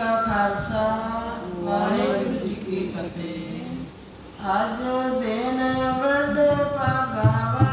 ਕਾ ਖਾਲਸਾ ਵਾਹਿਗੁਰੂ ਜੀ ਕੀ ਫਤਿਹ। ਅੱਜ ਦਿਨ ਵੱਡੇ ਭਾਗਾ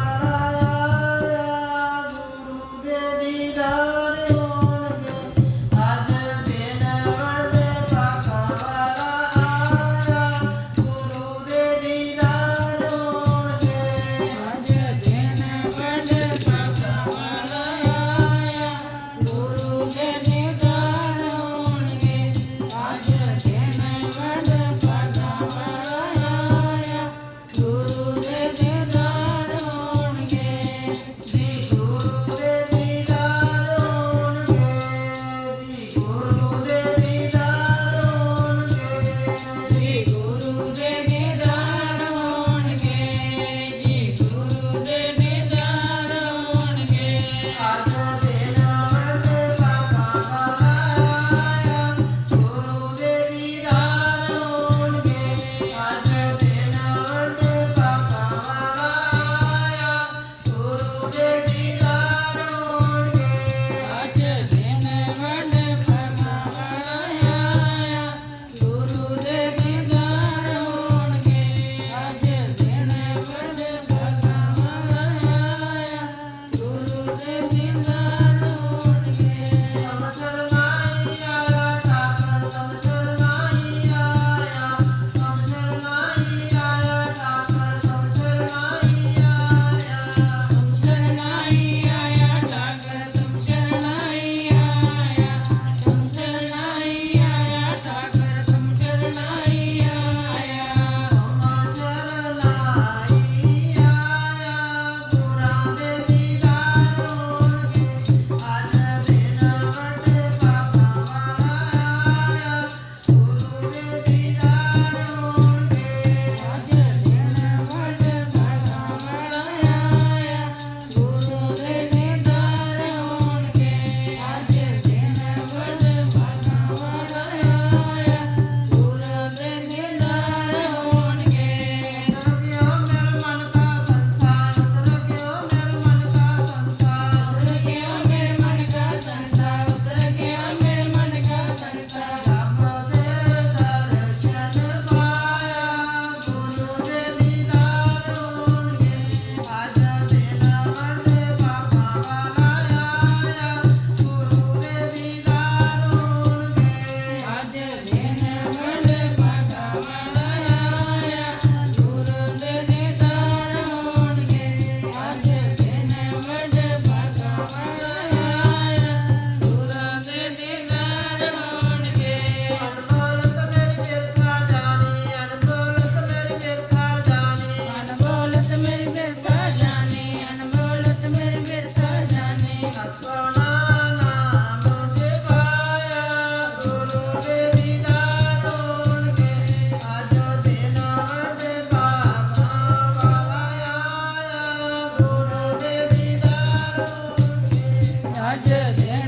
Ajudem.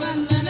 Bye.